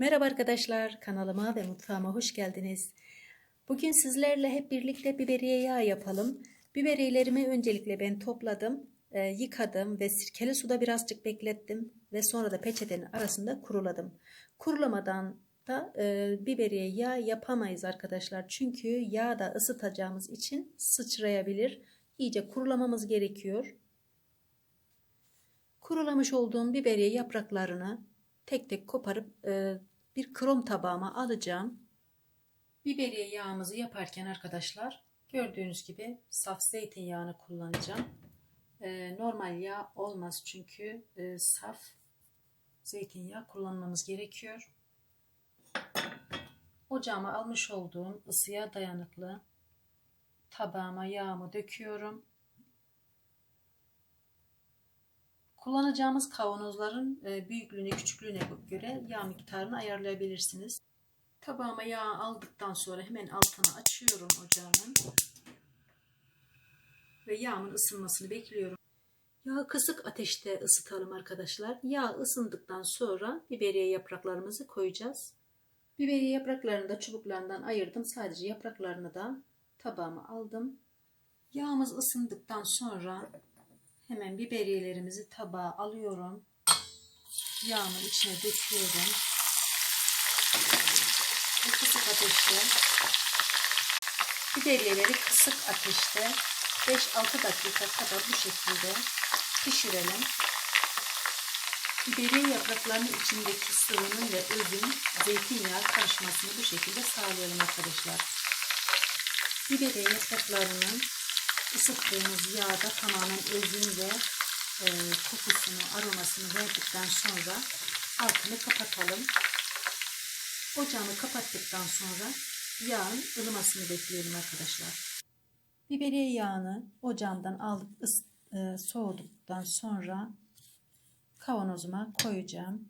Merhaba arkadaşlar, kanalıma ve mutfağıma hoş geldiniz. Bugün sizlerle hep birlikte biberiye yağı yapalım. Biberiyelerimi öncelikle ben topladım, e, yıkadım ve sirkeli suda birazcık beklettim ve sonra da peçetenin arasında kuruladım. Kurulamadan da e, biberiye yağı yapamayız arkadaşlar. Çünkü yağ da ısıtacağımız için sıçrayabilir. İyice kurulamamız gerekiyor. Kurulamış olduğum biberiye yapraklarını tek tek koparıp e, bir krom tabağıma alacağım. Biberiye yağımızı yaparken arkadaşlar gördüğünüz gibi saf zeytinyağını kullanacağım. E, normal yağ olmaz çünkü e, saf zeytinyağı kullanmamız gerekiyor. Ocağıma almış olduğum ısıya dayanıklı tabağıma yağımı döküyorum. Kullanacağımız kavanozların büyüklüğüne küçüklüğüne göre yağ miktarını ayarlayabilirsiniz. Tabağıma yağ aldıktan sonra hemen altını açıyorum ocağımın. Ve yağımın ısınmasını bekliyorum. Yağı kısık ateşte ısıtalım arkadaşlar. Yağ ısındıktan sonra biberiye yapraklarımızı koyacağız. Biberiye yapraklarını da çubuklarından ayırdım. Sadece yapraklarını da tabağıma aldım. Yağımız ısındıktan sonra Hemen biberiyelerimizi tabağa alıyorum. Yağımın içine döküyorum. Kısık ateşte biberiyeleri kısık ateşte 5-6 dakika kadar bu şekilde pişirelim. Biberiye yapraklarının içindeki sıvının ve özün zeytinyağı karışmasını bu şekilde sağlayalım arkadaşlar. Biberiye yapraklarının ısıttığımız yağda tamamen özünü ve e, kokusunu, aromasını verdikten sonra altını kapatalım. Ocağımı kapattıktan sonra yağın ılımasını bekliyorum arkadaşlar. Biberiye yağını ocağımdan aldık, ıs, e, soğuduktan sonra kavanozuma koyacağım.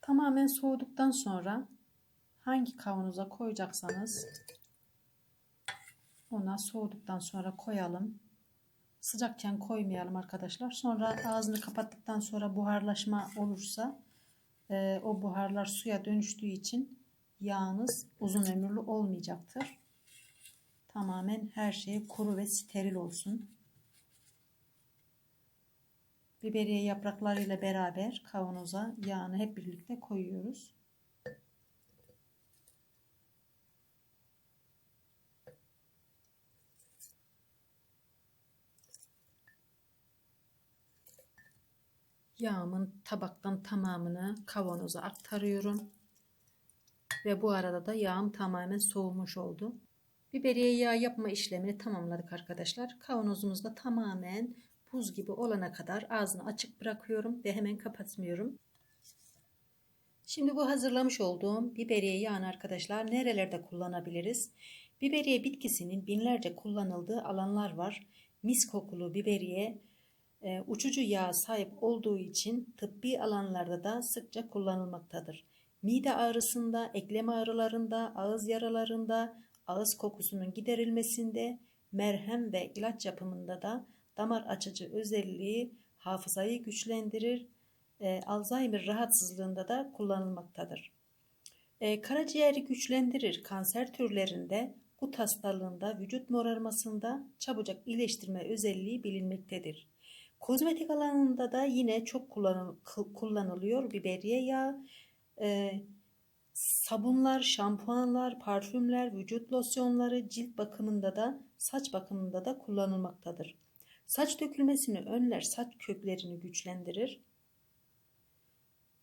Tamamen soğuduktan sonra hangi kavanoza koyacaksanız ona soğuduktan sonra koyalım. Sıcakken koymayalım arkadaşlar. Sonra ağzını kapattıktan sonra buharlaşma olursa e, o buharlar suya dönüştüğü için yağınız uzun ömürlü olmayacaktır. Tamamen her şey kuru ve steril olsun. Biberiye yapraklarıyla beraber kavanoza yağını hep birlikte koyuyoruz. Yağımın tabaktan tamamını kavanoza aktarıyorum. Ve bu arada da yağım tamamen soğumuş oldu. Biberiye yağ yapma işlemini tamamladık arkadaşlar. Kavanozumuzda tamamen buz gibi olana kadar ağzını açık bırakıyorum ve hemen kapatmıyorum. Şimdi bu hazırlamış olduğum biberiye yağını arkadaşlar nerelerde kullanabiliriz? Biberiye bitkisinin binlerce kullanıldığı alanlar var. Mis kokulu biberiye e, uçucu yağ sahip olduğu için tıbbi alanlarda da sıkça kullanılmaktadır. Mide ağrısında, eklem ağrılarında, ağız yaralarında, ağız kokusunun giderilmesinde, merhem ve ilaç yapımında da damar açıcı özelliği hafızayı güçlendirir, e, Alzheimer rahatsızlığında da kullanılmaktadır. E, karaciğeri güçlendirir, kanser türlerinde, gut hastalığında, vücut morarmasında çabucak iyileştirme özelliği bilinmektedir. Kozmetik alanında da yine çok kullanılıyor biberiye yağı. E, sabunlar, şampuanlar, parfümler, vücut losyonları, cilt bakımında da saç bakımında da kullanılmaktadır. Saç dökülmesini önler, saç köklerini güçlendirir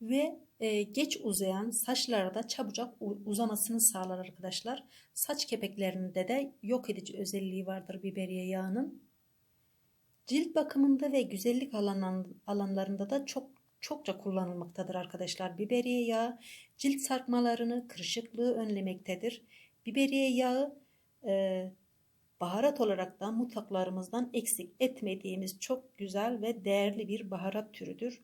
ve e, geç uzayan saçlarda çabucak uzamasını sağlar arkadaşlar. Saç kepeklerinde de yok edici özelliği vardır biberiye yağının. Cilt bakımında ve güzellik alanlarında da çok çokça kullanılmaktadır arkadaşlar. Biberiye yağı cilt sarkmalarını, kırışıklığı önlemektedir. Biberiye yağı e, baharat olarak da mutfaklarımızdan eksik etmediğimiz çok güzel ve değerli bir baharat türüdür.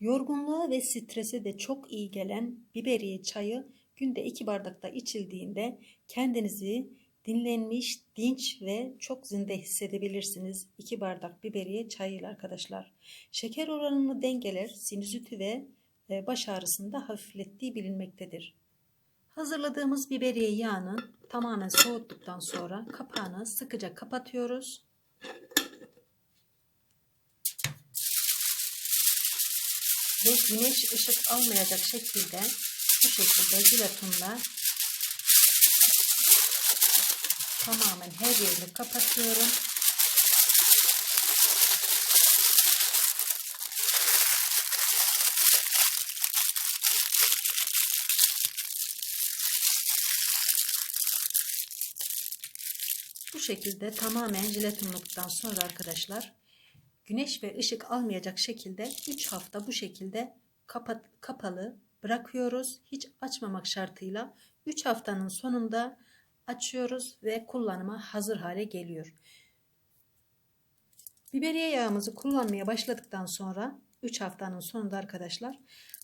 Yorgunluğa ve strese de çok iyi gelen biberiye çayı günde iki bardakta içildiğinde kendinizi dinlenmiş, dinç ve çok zinde hissedebilirsiniz. 2 bardak biberiye çayıyla arkadaşlar. Şeker oranını dengeler, sinüziti ve e, baş ağrısını da hafiflettiği bilinmektedir. Hazırladığımız biberiye yağını tamamen soğuttuktan sonra kapağını sıkıca kapatıyoruz. Ve güneş ışık almayacak şekilde bu şekilde jelatinle tamamen her yerini kapatıyorum. Bu şekilde tamamen jelatinlikten sonra arkadaşlar güneş ve ışık almayacak şekilde 3 hafta bu şekilde kapat, kapalı bırakıyoruz. Hiç açmamak şartıyla 3 haftanın sonunda açıyoruz ve kullanıma hazır hale geliyor. Biberiye yağımızı kullanmaya başladıktan sonra 3 haftanın sonunda arkadaşlar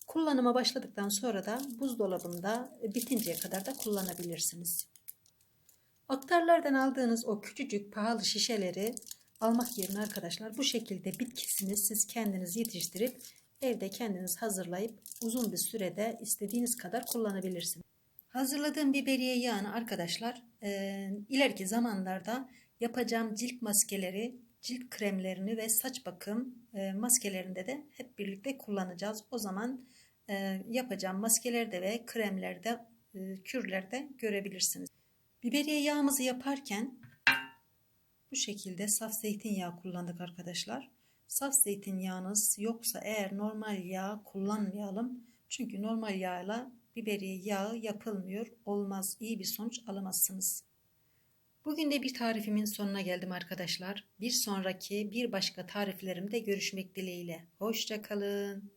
kullanıma başladıktan sonra da buzdolabında bitinceye kadar da kullanabilirsiniz. Aktarlardan aldığınız o küçücük pahalı şişeleri almak yerine arkadaşlar bu şekilde bitkisini siz kendiniz yetiştirip evde kendiniz hazırlayıp uzun bir sürede istediğiniz kadar kullanabilirsiniz. Hazırladığım biberiye yağını arkadaşlar e, ileriki zamanlarda yapacağım cilt maskeleri, cilt kremlerini ve saç bakım e, maskelerinde de hep birlikte kullanacağız. O zaman e, yapacağım maskelerde ve kremlerde, e, kürlerde görebilirsiniz. Biberiye yağımızı yaparken bu şekilde saf zeytinyağı kullandık arkadaşlar. Saf zeytinyağınız yoksa eğer normal yağ kullanmayalım. Çünkü normal yağla biberiye yağı yapılmıyor. Olmaz iyi bir sonuç alamazsınız. Bugün de bir tarifimin sonuna geldim arkadaşlar. Bir sonraki bir başka tariflerimde görüşmek dileğiyle. Hoşçakalın.